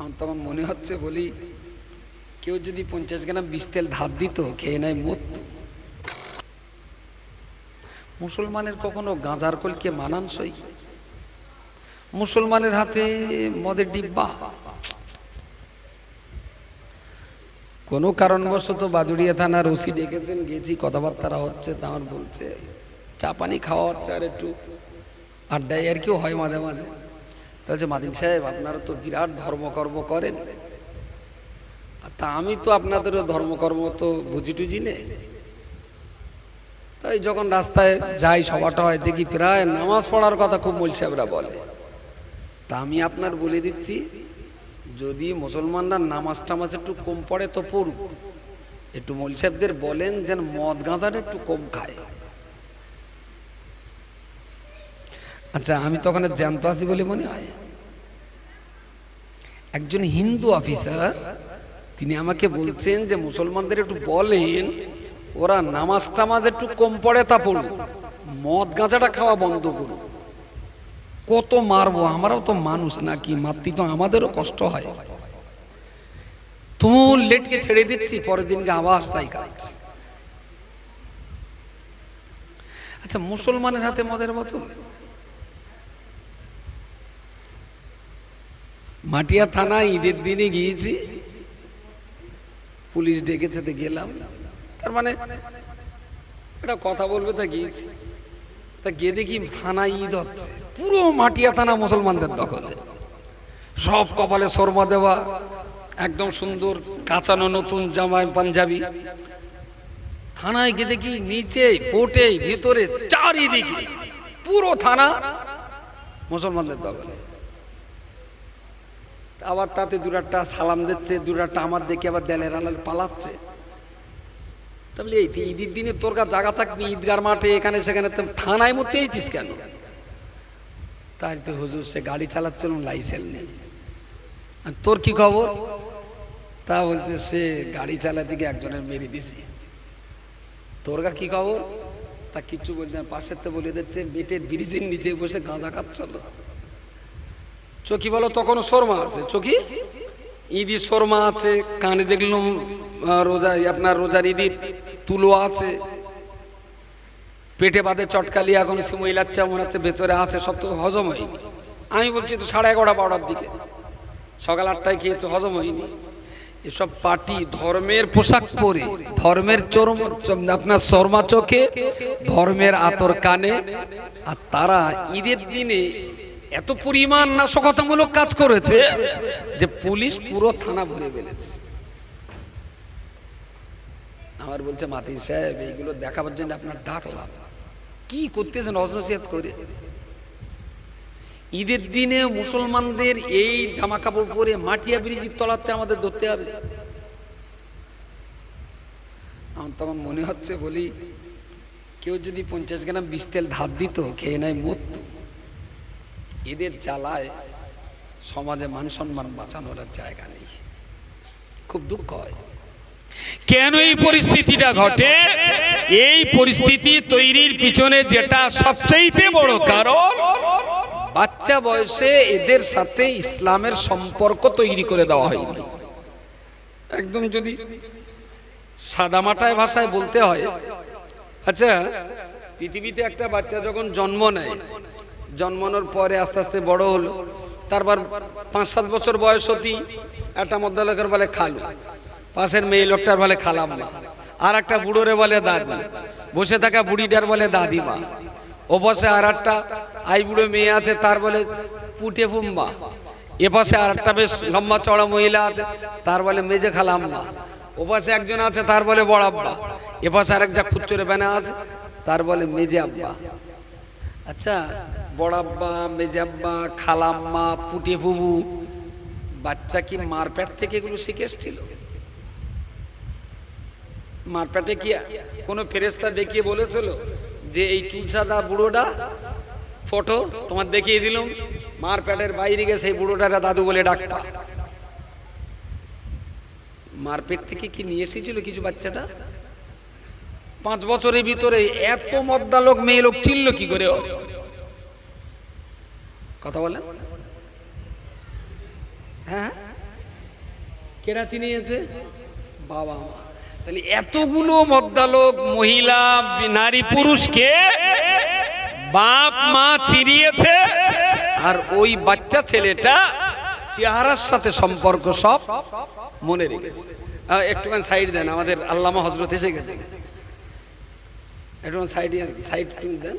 আমার তখন মনে হচ্ছে বলি, কেউ যদি পঞ্চাশ গ্রাম বিষ তেল ধার দিত, খেয়ে নেয় মরত। মুসলমানের কখনো গাঁজার কলকে মানানসই? মুসলমানের হাতে মদের ডিব্বা। কোনো কারণবশত বাদুড়িয়া থানার ওসি ডেকেছেন, গেছি কথাবার্তা হচ্ছে তা আমার বলছে, চা পানি খাওয়া হচ্ছে আর একটু আড্ডায়, আর কেউ হয় মাঝে মাঝে। তা বলছে মাদিন সাহেব, আপনারা তো বিরাট ধর্মকর্ম করেন। তা আমি তো আপনাদেরও ধর্মকর্ম তো বুঝি টুঝি নে। তাই যখন রাস্তায় যাই সভাটা হয়, দেখি প্রায় নামাজ পড়ার কথা খুব মোল সাহেবরা বলে। তা আমি আপনার বলে দিচ্ছি, যদি মুসলমানরা নামাজ টামাজ একটু কম পড়ে তো পড়ুক। একটু মোল সাহেবদের বলেন যেন মদ গাঁজাটা একটু কম খায়। আচ্ছা আমি তো ওখানে জ্যান্ত আছি বলে মনে হয়? একজন হিন্দু অফিসার, তিনি আমাকে বলছেন যে মুসলমানদের একটু বলেন, ওরা নামাজ টামাজ একটু কম পড়ে তা পড়ুক মদ গাঁজাটা খাওয়া বন্ধ করুক কত মারবো, আমরাও তো মানুষ নাকি, মাতৃ তো আমাদেরও কষ্ট হয়। তুমুল লেটকে ছেড়ে দিচ্ছি, পরের দিনকে আবার তাই কাজ। আচ্ছা মুসলমানের হাতে মদের বোতল? মাটিয়া থানায় ঈদের দিনে গিয়েছি। পুলিশ ডেকেছে, তো গেলাম। তার মানে একটা কথা বলবে, তা গিয়েছি। তা গিয়ে দেখি থানায় ঈদ হচ্ছে। পুরো মাটিয়া থানা মুসলমানদের দখলে। সব কপালে শর্মা দেওয়া, একদম সুন্দর, কাঁচানো নতুন জামাই পাঞ্জাবি। থানায় গিয়ে দেখি নিচে পোটে ভিতরে, চারিদিকে পুরো থানা মুসলমানদের দখলে। আবার তাতে দুরাটটা সালাম দিচ্ছে, দুরাটটা আমার দেখে আবার দেলের আলাল পালাচ্ছে। তাহলে এই ঈদের দিনে তোর কাছে জায়গা থাকবি, ঈদগার মাঠে এখানে সেখানে থানায় মধ্যে এইছিস কেন? তাই তো হুজুর, সে গাড়ি চালাচ্ছিল লাইসেন্স নেই। আর তোর কি খবর? তা বলতে সে গাড়ি চালাতে গিয়ে একজনের মেরে দিছি। তোর গা কি খবর? তা কিচ্ছু বলতে পাশের তো বলে দিচ্ছে, বেটের ব্রিজের নিচে বসে গাঁজা খাচ্ছিল চকি বলো, তখনও শর্মা আছে। চকি ঈদি শর্মা আছে, কানে দেখলাম রোজা, আপনার রোজার ঈদির তুলো আছে। পেটে বাদে চটকালি, এখন সিমইলাচ্ছা মনে হচ্ছে ভেতরে আছে, সব তো হজম হয়নি। আমি বলছি, তো সাড়ে এগারোটা বারোটার দিকে। সকাল আটটায় খেয়ে তো হজম হয়নি? এসব পার্টি ধর্মের পোশাক পরে, ধর্মের চরম, আপনার শর্মা চোখে, ধর্মের আতর কানে, আর তারা ঈদের দিনে এত পরিমাণ নাশকতামূলক কাজ করেছে যে পুলিশ পুরো থানা ভরে ফেলেছে। আমার বলছে মাতি সাহেব, এইগুলো দেখাবার জন্য আপনার ডাকলাম কি করতেছেন অজনসিয়াত করে? ঈদের দিনে মুসলমানদের এই জামা কাপড় পরে মাটিয়া ব্রিজের তলাতে আমাদের ধরতে হবে। আমার তখন মনে হচ্ছে বলি, কেউ যদি পঞ্চাশ গ্রাম বিস্তেল ধার দিত, খেয়ে নেয় মরত। এদের জ্বালায় সমাজে মান সম্মান বাঁচানোর জায়গা নেই। খুব দুঃখ হয়। কেন এই পরিস্থিতিটা ঘটে? এই পরিস্থিতি তৈরির পিছনে যেটা সবচেয়ে বড় কারণ বাচ্চা বয়সে এদের সাথে ইসলামের সম্পর্ক তৈরি করে দেওয়া হয়নি। একদম যদি সাদামাটায় ভাষায় বলতে হয় আচ্ছা পৃথিবীতে একটা বাচ্চা যখন জন্ম নেয় জন্মানোর পরে আস্তে আস্তে বড় হলো। তারপর পাঁচ সাত বছর বয়স হতেই একটা মধ্যলোকের বলে খালু। পাশের মেয়ে লোকটার বলে খালাম খালাম্মা। আর একটা বুড়োরে বলে দাদি। বসে থাকা বুড়িটার বলে দাদিমা। ও বসে আর একটা আই বুড়ো মেয়ে আছে, তার বলে পুটে ফুম্বা এ পাশে আর একটা বেশ লম্বা চড়া মহিলা আছে, তার বলে মেজে খালাম্মা। ও পাশে একজন আছে, তার বলে বড় আব্বা। এ পাশে আরেক যা খুচরে বেনা আছে, তার বলে মেজে আব্বা। আচ্ছা বড় মেজাব্বা, খালাম্মা পুটে ফুবু বাচ্চা কি মারপ্যাট থেকে এগুলো শিখে এসছিল? মারপ্যাটে কি কোনো ফেরেস্তা দেখিয়ে বলেছিল যে এই চুলসাদা বুড়োটা, ফটো তোমার দেখিয়ে দিলাম, মারপ্যাটের বাইরে গেছে সেই বুড়োটারা দাদু বলে ডাকতা মারপেট থেকে কি নিয়ে এসেছিল কিছু বাচ্চাটা? পাঁচ বছরের ভিতরে এত মদ্দা লোক মেয়ে লোক চিনল কি করে? কথা বলেন। হ্যাঁ কেরা চিনিয়েছে বাবা মা। তাহলে এতগুলো মদ্দালোক মহিলা, নারী, পুরুষকে বাপ, মা চিনিয়েছে, আর ওই বাচ্চা ছেলেটা চেহারার সাথে সম্পর্ক সব মনে রেখেছে। একটুখানি সাইড দেন, আমাদের আল্লামা হজরত এসে গেছে। একটুখানি সাইড সাইড দেন।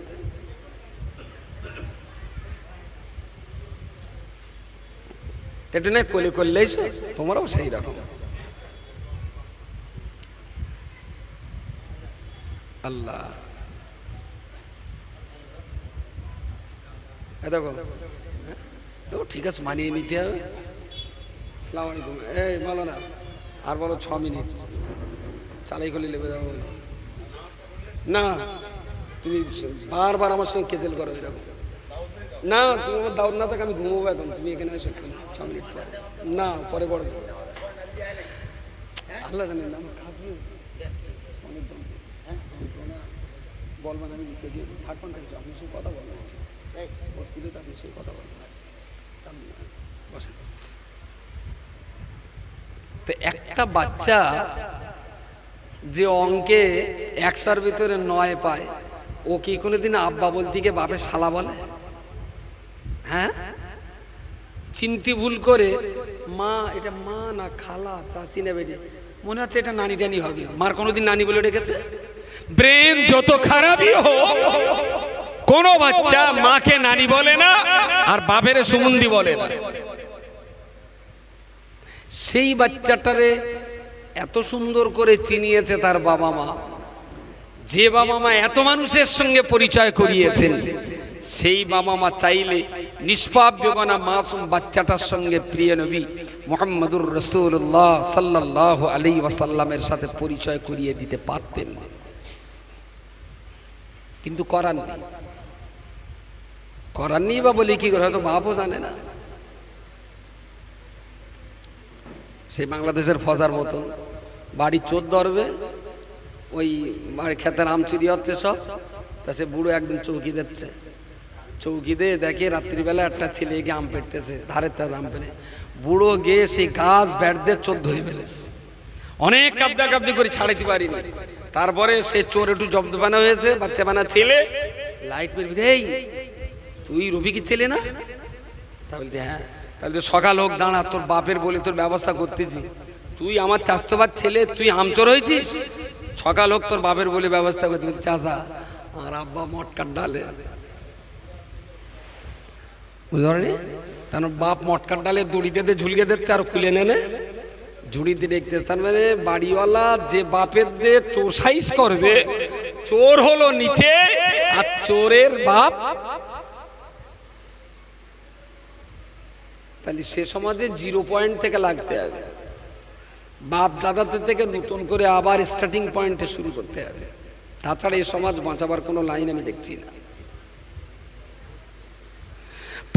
একটু না, কোলে করলেই তোমারও সেই রকম। আল্লাহ। দেখো হ্যাঁ? ঠিক আছে, মানিয়ে নিতে হবে। সালাম আলাইকুম এই, বলো না, আর বলো ছ মিনিট। চালাই করলে লেগে যাব না, তুমি বারবার আমার সঙ্গে কেজেল করো এরকম। না তুমি আমার দাউদ না থাকে আমি ঘুমোবো এখন। তুমি এখানে এসে ছ মিনিট পরে। না পরে বড় আল্লাহ জানেন না আমার কাজ নেই। অনেক দম। হ্যাঁ, বলবেন আমি নিচে গিয়ে থাকবেন কেন আপনি সে কথা বলবেন ওর তুলে তো আপনি সেই কথা বলবেন বসেন। তো একটা বাচ্চা যে অঙ্কে একশোর ভিতরে নয় পায় ও কি কোনোদিন আব্বা বলতে গিয়ে বাপের শালা বলে? হ্যাঁ? চিন্তি ভুল করে মা এটা মা না খালা চাষি না বেটে। মনে হচ্ছে এটা নানি টানি হবে। মার কোনোদিন নানি বলে ডেকেছে? ব্রেন যত খারাপই হোক কোন বাচ্চা মাকে নানি বলে না আর বাপের সুমন্দি বলে না। সেই বাচ্চাটারে এত সুন্দর করে চিনিয়েছে তার বাবা মা। যে বাবা মা এত মানুষের সঙ্গে পরিচয় করিয়েছেন সেই বাবা মা চাইলে নিষ্পাপ বেগনা মাসুম বাচ্চাটার সঙ্গে প্রিয় নবী মোহাম্মদুর রসুল্লাহ সাল্লাহ আলী ওয়াসাল্লামের সাথে পরিচয় করিয়ে দিতে পারতেন কিন্তু করার নেই। করার নেই বা বলি কি করে? হয়তো বাপও জানে না। সেই বাংলাদেশের ফজার মতো। বাড়ি চোর ধরবে, ওই বাড়ি খেতে আম চুরি হচ্ছে সব, তা সে বুড়ো একদিন চৌকি দিচ্ছে। চৌকি দিয়ে দেখে রাত্রিবেলা একটা ছেলে গিয়ে আম পেটতেছে ধারের তার আম পেরে বুড়ো গিয়ে সেই গাছ ব্যাট দিয়ে চোর ধরে ফেলেছে। অনেক কাবদা কাবদি করে ছাড়াইতে পারিনি। তারপরে সে চোর একটু জব্দ বানা হয়েছে, বাচ্চা বানা ছেলে। লাইট মেরবি এই, তুই রবি কি ছেলে না? তা বলতে হ্যাঁ। তাহলে তো সকাল হোক, দাঁড়া, তোর বাপের বলে তোর ব্যবস্থা করতেছি। তুই আমার চাস্তবার ছেলে, তুই আমচোর হয়েছিস? সকাল হোক, তোর বাপের বলে ব্যবস্থা করতে চাচা আর আব্বা মটকার ডালে। পারি তার বাপ মটকার ডালে দড়িতে ঝুলিয়ে দিচ্ছে আর খুলে নেনে ঝুড়িতে দেখতে তার মানে বাড়িওয়ালা যে বাপের দিয়ে চোর সাইজ করবে, চোর হলো নিচে আর চোরের বাপ। তাহলে সে সমাজে জিরো পয়েন্ট থেকে লাগতে হবে। বাপ দাদাদের থেকে নতুন করে আবার স্টার্টিং পয়েন্টে শুরু করতে হবে। তাছাড়া এই সমাজ বাঁচাবার কোনো লাইন আমি দেখছি না।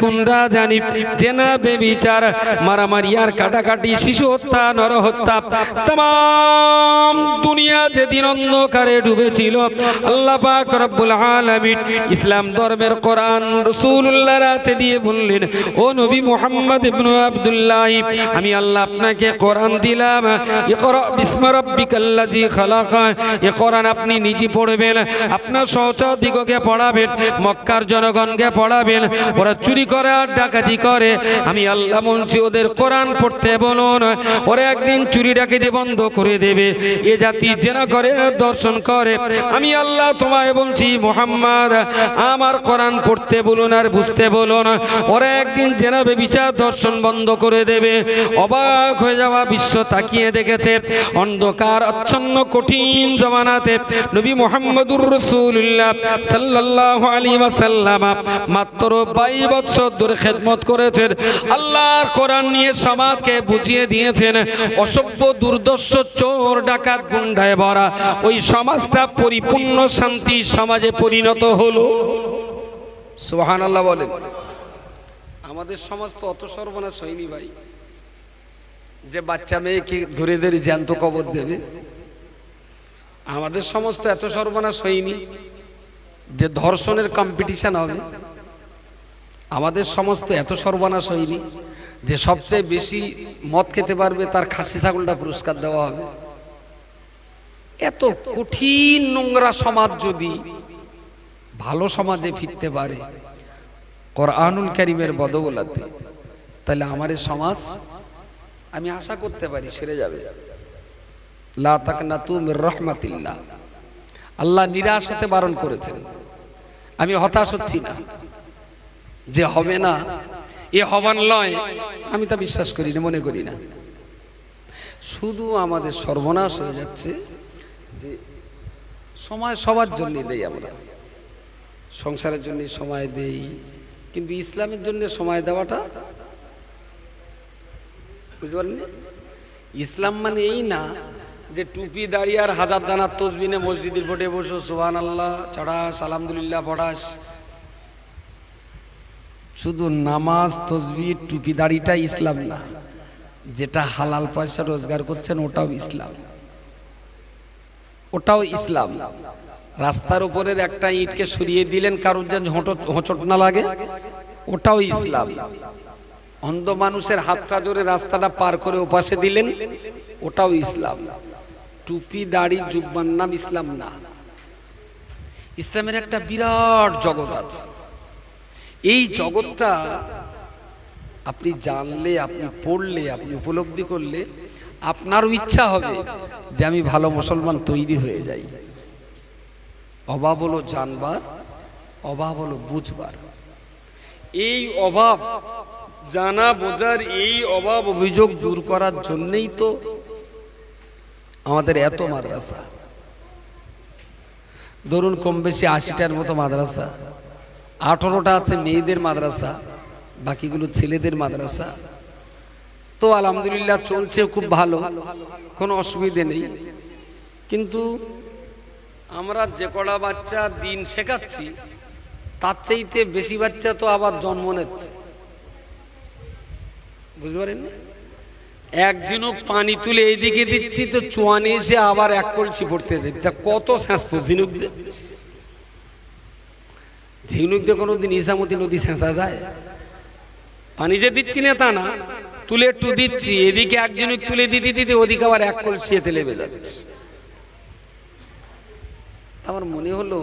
কুন্ডা জানি? জেনা বেবিচার, মারামারি আর কাটাকাটি, শিশু হত্যা নর হত্যা তাম দুনিয়া যেদিন অন্ধকারে ডুবেছিল। আল্লাহ পাক রব্বুল আলামিন ইসলাম ধর্মের কোরআন, রাসূলুল্লাহ রাতে দিয়ে বললেন, ও নবী মুহাম্মদ ইবনে আব্দুল্লাহ, আমি আল্লাহ আপনাকে কোরআন দিলাম। ইকরা বিসমি রাব্বিকাল্লাযী খালাক। এই কোরআন আপনি নিজে পড়বেন, আপনার সহচর দিগকে পড়াবেন, মক্কার জনগণকে পড়াবেন, ওরা চুরি করে আর ডাকাতি করে। আমি আল্লাহ বলছি, ওদের কোরআন পড়তে বলুন ওরা একদিন চুরি ডাকাতি বন্ধ করে দেবে। এ জাতি জেনা করে, দর্শন করে। আমি আল্লাহ তোমায় বলছি, মোহাম্মদ, আমার কোরআন পড়তে বলুন আর বুঝতে বলুন ওরা একদিন জেনাবে বিচার দর্শন বন্ধ করে দেবে। অবাক হয়ে যাওয়া বিশ্ব তাকিয়ে দেখেছে। অন্ধকার, আচ্ছন্ন, কঠিন জমানাতে নবী মোহাম্মদুর রসুল্লাহ সাল্লাল্লাহু আলাইহি ওয়াসাল্লাম মাত্র 22 বৎসর ধরে খেদমত করেছেন। আল্লাহর কোরআন নিয়ে সমাজকে বুঝিয়ে দিয়েছেন, অসভ্য, দুর্দর্শ, চোর, ডাকাত, গুন্ডায় ভরা। ওই সমাজটা পরিপূর্ণ শান্তি সমাজে পরিণত হলো। সোহান আল্লাহ বলেন, আমাদের সমাজ তো অত সর্বনাশ হয়নি ভাই। যে বাচ্চা মেয়েকে ধরে ধরে জ্যান্ত কবর দেবে? আমাদের সমাজ তো এত সর্বনাশ হয়নি যে ধর্ষণের কম্পিটিশন হবে। আমাদের সমস্ত এত সর্বনাশ হয়নি যে সবচেয়ে বেশি মদ খেতে পারবে তার খাসি ছাগলটা পুরস্কার দেওয়া হবে। এত কঠিন নোংরা সমাজ যদি ভালো সমাজে ফিরতে পারে, কোরআনুল করিমের বদৌলাতে, তাহলে আমার সমাজ, আমি আশা করতে পারি সেরে যাবে। লা তাকনা তুমির রহমাতিল্লাহ। আল্লাহ নিরাশ হতে বারণ করেছেন। আমি হতাশ হচ্ছি না। যে হবে না, এ হবার নয়। আমি তা বিশ্বাস করি না, মনে করি না। শুধু আমাদের সর্বনাশ হয়ে যাচ্ছে যে সময় সবার জন্য দেই আমরা। সংসারের জন্য সময় দেই, কিন্তু ইসলামের জন্য সময় দেওয়াটা বুঝতে পারেন ইসলাম মানে এই না যে টুপি দাঁড়িয়ে আর হাজার দানার তসবিনে মসজিদের ভোটে বসো সোহান আল্লাহ চড়াস, আলহামদুলিল্লাহ, পড়াস। শুধু নামাজ তসবি টুপি দাড়িটা ইসলাম না। যেটা হালাল পয়সা রোজগার করছেন, ওটাও ইসলাম। ওটাও ইসলাম। রাস্তার উপরের একটা ইটকে সরিয়ে দিলেন, কারোর যেন হোঁচট না লাগে, ওটাও ইসলাম। অন্ধ মানুষের হাতটা ধরে রাস্তাটা পার করে ওপাশে দিলেন, ওটাও ইসলাম। টুপি, দাড়ি জুব্বান নাম ইসলাম না। ইসলামের একটা বিরাট জগৎ আছে। এই জগৎটা আপনি জানলে, আপনি পড়লে, আপনি উপলব্ধি করলে আপনারও ইচ্ছা হবে যে আমি ভালো মুসলমান তৈরি হয়ে যাই। অভাব হলো জানবার, অভাব হলো বুঝবার। এই অভাব, জানা বোঝার এই অভাব অভিযোগ দূর করার জন্যই তো আমাদের এত মাদ্রাসা। ধরুন কম বেশি আশিটার মতো মাদ্রাসা। আঠারোটা আছে মেয়েদের মাদ্রাসা, বাকিগুলো ছেলেদের মাদ্রাসা। তো আলহামদুলিল্লাহ চলছে খুব ভালো, কোনো অসুবিধে নেই। কিন্তু আমরা যে কটা বাচ্চা দিন শেখাচ্ছি, তার চাইতে বেশি বাচ্চা তো আবার জন্ম নিচ্ছে। বুঝতে পারেন এক ঝিনুক পানি তুলে এইদিকে দিচ্ছি, তো চুয়ানি এসে আবার এক কলসি পড়তে যাই তা কত শেষপো ঝিনুক ঝিনুক দিয়ে কোনোদিন ইসামতি নদী শেষা যায়? পানি যে দিচ্ছি না তা না, তুলে একটু দিচ্ছি, এদিকে এক ঝিনুক তুলে দিতে দিতে ওদিকে আবার এক কলসি এতে লেবে যাচ্ছে। আমার মনে হলো,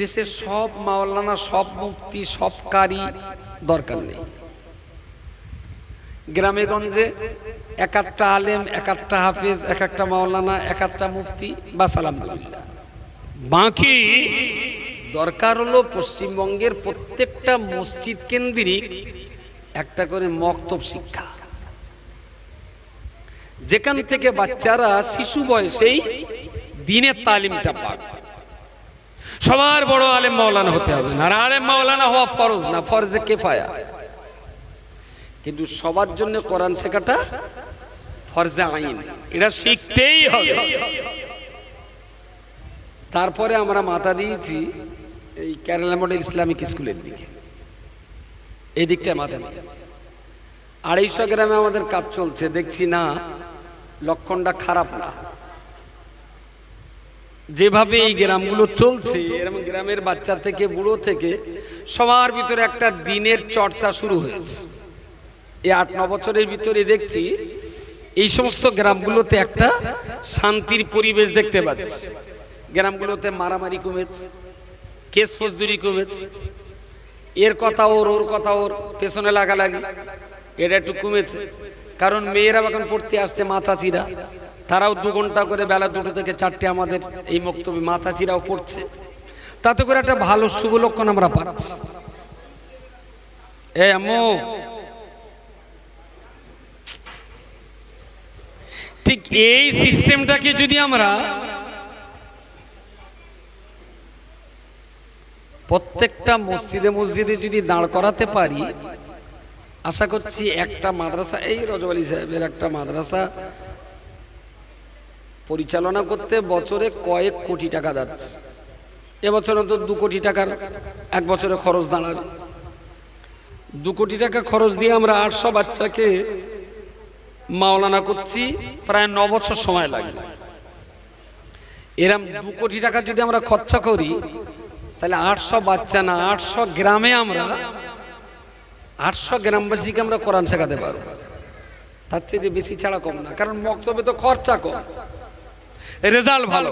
দেশের সব মাওলানা, সব মুক্তি সব কারি দরকার নেই। গ্রামে গঞ্জে এক একটা আলেম, এক একটা হাফিজ, এক একটা মাওলানা, এক একটা মুফতি বা সালামদুলিল্লাহ বাকি দরকার হলো পশ্চিমবঙ্গের প্রত্যেকটা মসজিদ কেন্দ্রিক একটা করে মক্তব শিক্ষা। যেখান থেকে বাচ্চারা শিশু বয়সেই দিনের তালিমটা পাক। সবার বড় আলেম মাওলানা হতে হবে না আলেম মাওলানা হওয়া ফরজ না, ফরজে কেফায়া। কিন্তু সবার জন্য কোরআন শেখাটা ফরজে আইন, এটা শিখতেই হবে। তারপরে আমরা মাথা দিয়েছি এই কেরালা মডেল ইসলামিক স্কুলের দিকে। এই দিকটায় মাথা দিয়েছি আড়াইশো গ্রামে আমাদের কাজ চলছে, দেখছি না, লক্ষণটা খারাপ না। যেভাবে এই গ্রামগুলো চলছে, এরকম গ্রামের বাচ্চা থেকে, বুড়ো থেকে, সবার ভিতরে একটা দিনের চর্চা শুরু হয়েছে। এই আট, ন বছরের ভিতরে দেখছি, এই সমস্ত গ্রামগুলোতে একটা শান্তির পরিবেশ দেখতে পাচ্ছি। গ্রামগুলোতে মারামারি কমেছে। কেস ফজদুরি কমেছে। এর কথা ওর ওর কথা ওর, পেছনে লাগালাগি। এটা একটু কমেছে। কারণ মেয়েরা এখন পড়তে আসছে মা চাচিরা। তারাও দু ঘণ্টা করে বেলা দুটো থেকে চারটে আমাদের এই মক্তব্য মা চাচিরাও পড়ছে। তাতে করে একটা ভালো শুভ লক্ষণ আমরা পাচ্ছি। এ আম্মু। ঠিক এই সিস্টেমটাকে যদি আমরা প্রত্যেকটা মসজিদে মসজিদে যদি দাঁড় করাতে পারি, আশা করছি একটা মাদ্রাসা, এই রজব আলী সাহেবের একটা মাদ্রাসা পরিচালনা করতে বছরে কয়েক কোটি টাকা যাচ্ছে। এবছর তো দু কোটি টাকার এক বছরে খরচ দাঁড়াবে। দু কোটি টাকা খরচ দিয়ে আমরা আটশো বাচ্চাকে মাওলানা করছি, প্রায় ন বছর সময় লাগবে। এরম দু কোটি টাকা যদি আমরা খরচা করি তাহলে আটশো বাচ্চা না, আটশো গ্রামে আমরা, আটশো গ্রামবাসীকে আমরা কোরআন শেখাতে পারব। তার চেয়ে বেশি ছাড়া কম না, কারণ মক্তবে তো খরচা কম। রেজাল্ট ভালো।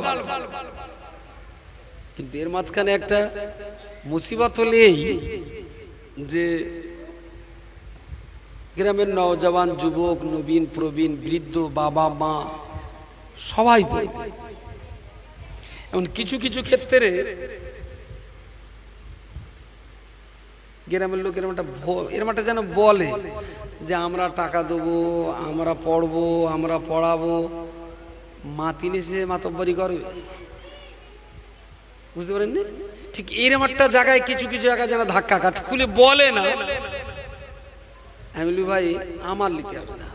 কিন্তু এর মাঝখানে একটা মুসিবত হলো এই যে গ্রামের নওজওয়ান যুবক, নবীন, প্রবীণ, বৃদ্ধ, বাবা, মা, সবাই এমন কিছু কিছু ক্ষেত্রে গ্রামের লোক এরম একটা এরম একটা যেন বলে যে আমরা টাকা দেবো, আমরা পড়ব, আমরা পড়াবো। মা তিনি সে মাতব্বরি করবে বুঝতে পারেননি? ঠিক এরম একটা জায়গায় কিছু কিছু জায়গায় যেন ধাক্কা কাজ খুলে বলে না। আমি ভাই, আমার লিখে হবে না।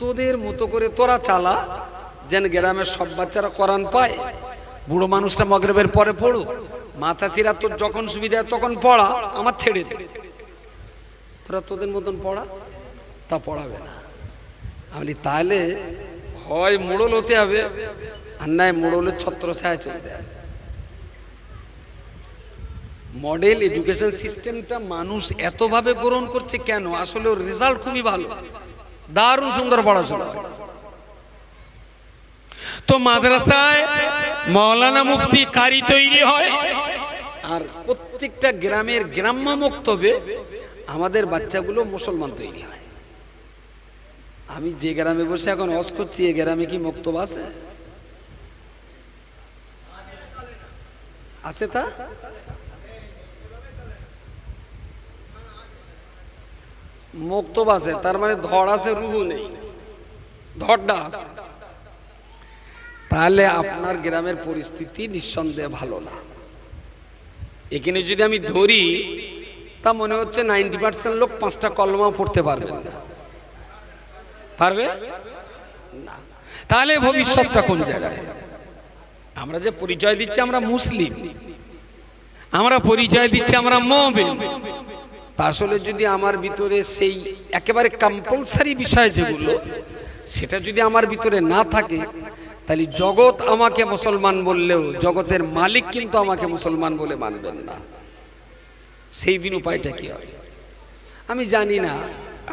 তোদের মতো করে তোরা চালা, যেন গ্রামের সব বাচ্চারা করান পায়। বুড়ো মানুষটা মগরবের পরে পড়ো মা চাষিরা তোর যখন সুবিধা তখন পড়া, আমার ছেড়ে দে। তোরা তোদের মতন পড়া? তা পড়াবে না। আমি তাহলে হয় মোড়ল হতে হবে, আর নয় মোড়লের ছত্র ছায়া চলতে হবে। মডেল এডুকেশন সিস্টেমটা মানুষ এতভাবে গ্রহণ করছে কেন? আসলে ওর রেজাল্ট খুবই ভালো। দারুণ সুন্দর পড়াশোনা। তো মাদ্রাসায় মৌলানা মুফতি কারি তৈরি হয়। আর প্রত্যেকটা গ্রামের গ্রাম্য মক্তবে আমাদের বাচ্চাগুলো মুসলমান তৈরি হয়। আমি যে গ্রামে বসে এখন অস করছি, এ গ্রামে কি মক্তব আছে? আছে তা? মক্তব আছে, তার মানে ধড় আছে, রুহু নেই। ধড়টা আছে। তাহলে আপনার গ্রামের পরিস্থিতি নিঃসন্দেহে ভালো না। এখানে যদি আমি ধরি, তা মনে হচ্ছে নাইনটি পার্সেন্ট লোক পাঁচটা কলমা পড়তে পারবে না। পারবে? না। তাহলে ভবিষ্যৎটা কোন জায়গায়? আমরা যে পরিচয় দিচ্ছি, আমরা মুসলিম। আমরা পরিচয় দিচ্ছি, আমরা মবেন আসলে যদি আমার ভিতরে সেই একেবারে কম্পালসারি বিষয় যেগুলো, সেটা যদি আমার ভিতরে না থাকে তাহলে জগৎ আমাকে মুসলমান বললেও জগতের মালিক কিন্তু আমাকে মুসলমান বলে মানবেন না। সেই দিন উপায়টা কি হবে আমি জানি না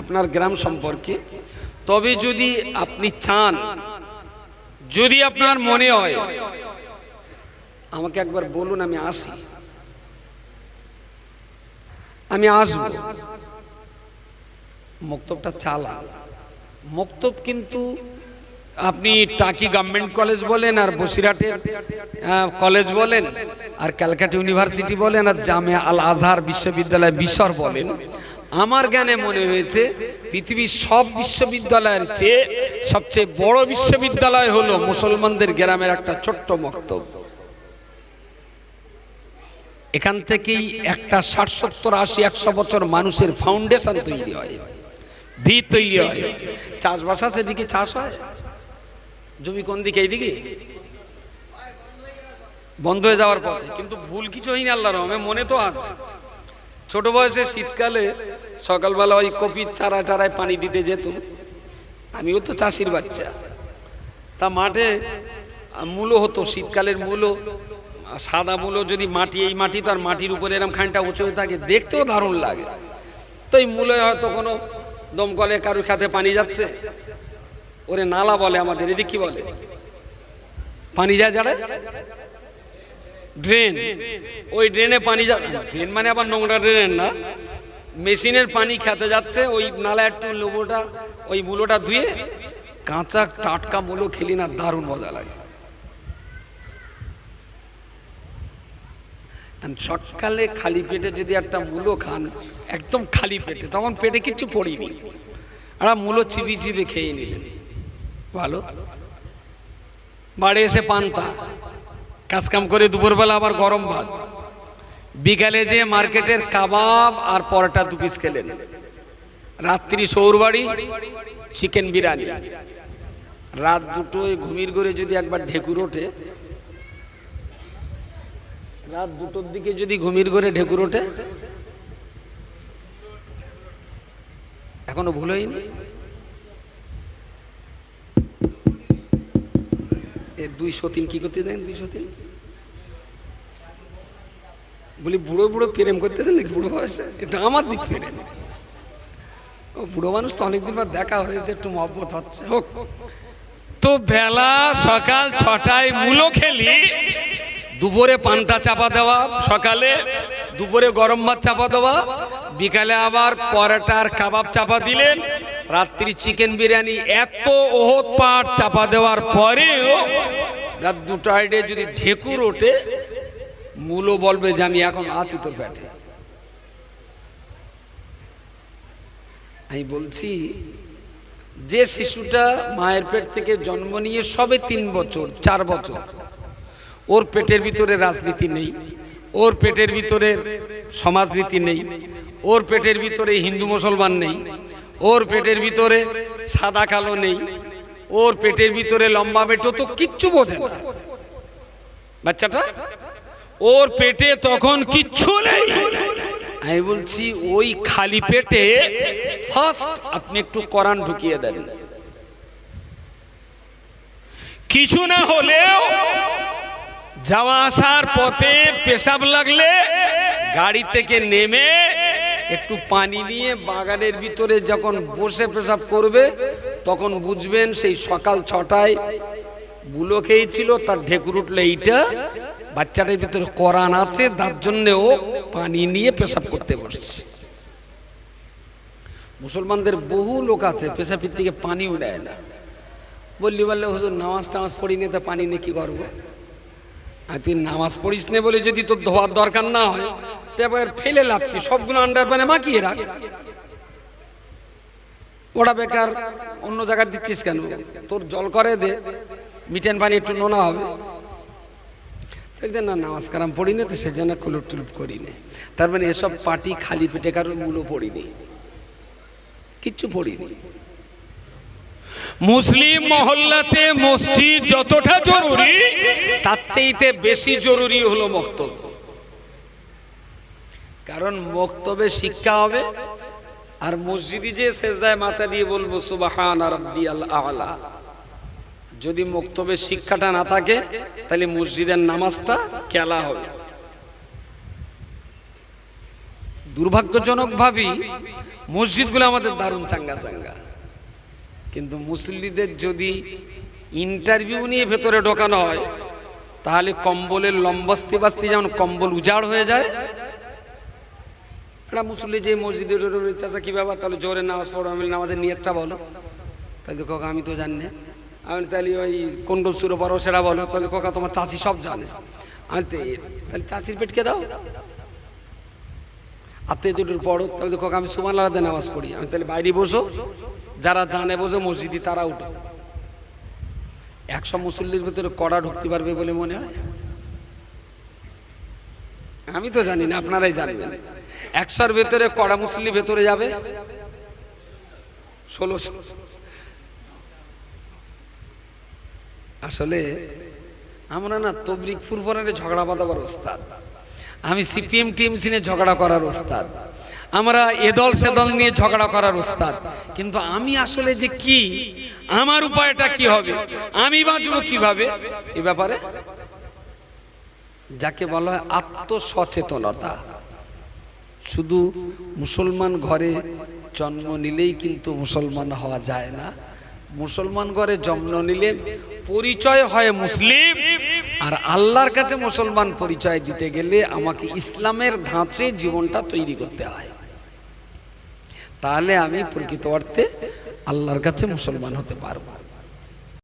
আপনার গ্রাম সম্পর্কে। তবে যদি আপনি চান, যদি আপনার মনে হয়, আমাকে একবার বলুন, আমি আসি। আমি আসব। মক্তবটা চালা মক্তব কিন্তু আপনি টাকি গভর্নমেন্ট কলেজ বলেন আর বসিরহাটের কলেজ বলেন, আর ক্যালকাটা ইউনিভার্সিটি বলেন, আর জামে আল আজহার বিশ্ববিদ্যালয় বিশর বলেন, আমার জ্ঞানে মনে হয়েছে পৃথিবীর সব বিশ্ববিদ্যালয়ের চেয়ে সবচেয়ে বড় বিশ্ববিদ্যালয় হলো মুসলমানদের গ্রামের একটা ছোট্ট মক্তব। এখান থেকেই একটা ষাট, সত্তর, আশি, একশো বছর মানুষের ফাউন্ডেশন তৈরি হয়, ভিত তৈরি হয়। চাষবাস আছে, এদিকে চাষ হয়? জমি কোন দিকে এইদিকে বন্ধ হয়ে যাওয়ার পথে। কিন্তু ভুল কিছু হয়নি আল্লাহ রহমে মনে তো আছে। ছোট বয়সে শীতকালে সকালবেলা ওই কপির চারা টারায় পানি দিতে যেত। আমিও তো চাষির বাচ্চা। তা মাঠে মূলো হতো, শীতকালের মূলো সাদা মূলো যদি মাটি, এই মাটি তো আর মাটির উপরে এরকম খানটা উঁচু হয়ে থাকে, দেখতেও দারুণ লাগে। তো এই মূলে হয়তো কোনো দমকলে কারুর খাতে পানি যাচ্ছে। ওরে নালা বলে আমাদের, এদিক কি বলে? পানি যায় যারা? ড্রেন। ওই ড্রেনে পানি যা ড্রেন মানে আবার নোংরা ড্রেন না। মেশিনের পানি খেতে যাচ্ছে, ওই নালা একটু লোবোটা ওই মূলোটা ধুয়ে কাঁচা টাটকা মূলো খেলি না, দারুণ মজা লাগে। সকালে খালি পেটে যদি একটা মূলো খান, একদম খালি পেটে, তখন পেটে কিচ্ছু পড়িনি। আর মূলো চিবি চিবি খেয়ে নিলেন। ভালো। বাড়ি এসে পান্তা। কাজকাম করে দুপুরবেলা আবার গরম ভাত। বিকালে যে মার্কেটের কাবাব আর পরোটা দু পিস খেলেন। রাত্রি সৌরবাড়ি চিকেন বিরিয়ানি। রাত দুটোয় ঘুমির ঘরে যদি একবার ঢেকুর ওঠে, রাত দুটোর দিকে যদি ঘুমির ঘরে ঢেকুর ওঠে, এখনও ভুল হয়নি? দুইশো তিন কি করতে দেন? দুইশো তিন? বলি, বুড়ো বুড়ো প্রেম করতেছেন নাকি? বুড়ো বয়সে? এটা আমার দিক ফেরেন ও, বুড়ো মানুষ তো অনেকদিন পর দেখা হয়েছে, একটু মহব্বত হচ্ছে। হোক। তো বেলা সকাল ছটায় মূলো খেলি, দুপুরে পান্তা চাপা দেওয়া, সকালে দুপুরে গরম ভাত চাপা দেওয়া, বিকালে আবার পরোটার কাবাব চাপা দিলেন রাত্রি চিকেন বিরিয়ানি এত ওহত পাট চাপা দেওয়ার পরেও রাত দুটায় যদি ঢেকুর ওঠে মূলো বলবে যে আমি এখন আছি তোর পেটে। আমি বলছি, যে শিশুটা মায়ের পেট থেকে জন্ম নিয়ে সবে তিন বছর, চার বছর, ওর পেটের ভিতরে রাজনীতি নেই, ওর পেটের ভিতরে সমাজনীতি নেই, ওর পেটের ভিতরে হিন্দু মুসলমান নেই ওর পেটের ভিতরে সাদা কালো নেই, ওর পেটের ভিতরে লম্বা বেটো তো কিচ্ছু বোঝে না। বাচ্চাটা, ওর পেটে তখন কিচ্ছু নেই। আমি বলছি, ওই খালি পেটে ফার্স্ট আপনি একটু কোরআন ঢুকিয়ে দেন। কিছু না হলেও যাওয়া আসার পথে পেশাব লাগলে গাড়ি থেকে নেমে একটু পানি নিয়ে বাগানের ভিতরে যখন বসে পেশাব করবে, তখন বুঝবেন সেই সকাল ছটায় বুলো খেয়েছিল, তার ঢেকুর উঠলে এইটা। বাচ্চাটার ভিতরে কোরআন আছে, তার জন্য ও পানি নিয়ে পেশাব করতে বসছে। মুসলমানদের বহু লোক আছে পেশাপির থেকে পানিও দেয় না। বললি, বললে, হুজুর নামাজ টামাজ পড়ি নিয়ে তো পানি নিয়ে কি করব? আর তুই নামাজ পড়িস নে বলে যদি তোর ধোয়ার দরকার না হয় তারপর ফেলে লাভ কি? সবগুলো আন্ডার প্যানে মাখিয়ে রাখ। ওটা বেকার, অন্য জায়গায় দিচ্ছিস কেন? তোর জল করে দে মিটেন পানি একটু নোনা হবে। দেখতেন না, নামাজ কারাম পড়ি না তো সেজন্য কুলুপ টুলুপ করি না। তার মানে এসব পার্টি খালি পেটে কারোর মূলও পড়িনি। কিচ্ছু পড়িনি। মুসলিম মহল্লাতে মসজিদ যতটা জরুরি, তার চাইতে বেশি জরুরি হলো বক্তব্য। কারণ বক্তব্যে শিক্ষা হবে, আর মসজিদে যে সেজদায় মাথা দিয়ে বলব সুবাহান রাব্বিয়াল আলা। যদি বক্তব্যের শিক্ষাটা না থাকে, তাহলে মসজিদের নামাজটা কেলা হবে। দুর্ভাগ্যজনক ভাবি মসজিদগুলো আমাদের দারুণ চাঙ্গা চাঙ্গা কিন্তু মুসল্লিদের যদি ইন্টারভিউ নিয়ে ভেতরে ঢোকানো হয়, তাহলে কম্বলের লম্বস্তি বাস্তি যেমন কম্বল উজাড় হয়ে যায়। একটা মুসল্লি যে মসজিদে চাষা কি ব্যাপার? তাহলে জোরে নামাজ পড়ো, আমি নামাজের নিয়তটা বলো। তাহলে কোকা আমি তো জানি না। আমি তাহলে ওই কোন সুরে পড়ো সেটা বলো। তাহলে কোকা তোমার চাষি সব জানে। আমি তাহলে চাষির পেটকে দাও। আত্মীয় দুটোর পড়ো তাহলে তো আমি সুমান লাগাতে নামাজ পড়ি। আমি তাহলে বাইরে বসো। যারা জানে বোঝো মসজিদে তারা উঠে। একশো মুসল্লির ভিতরে কড়া ঢুকতে পারবে বলে মনে হয়? আমি তো জানি না, আপনারাই জানবেন। একশোর ভেতরে কড়া মুসল্লি ভেতরে যাবে? ষোলোশো আসলে আমরা না তবলিক ফুরফরারে ঝগড়া বাঁধাবার ওস্তাদ। আমি সিপিএম টিএমসি নিয়ে ঝগড়া করার ওস্তাদ। আমরা এদল সেদল নিয়ে ঝগড়া করার ওস্তাদ কিন্তু আমি আসলে যে কি, আমার উপায়টা কি হবে, আমি বাঁচবো কীভাবে, এ ব্যাপারে যাকে বলা হয় আত্মসচেতনতা। শুধু মুসলমান ঘরে জন্ম নিলেই কিন্তু মুসলমান হওয়া যায় না। মুসলমান ঘরে জন্ম নিলে পরিচয় হয় মুসলিম, আর আল্লাহর কাছে মুসলমান পরিচয় দিতে গেলে আমাকে ইসলামের ধাঁচে জীবনটা তৈরি করতে হয়। তাহলে আমি প্রকৃত অর্থে আল্লাহর কাছে মুসলমান হতে পারব।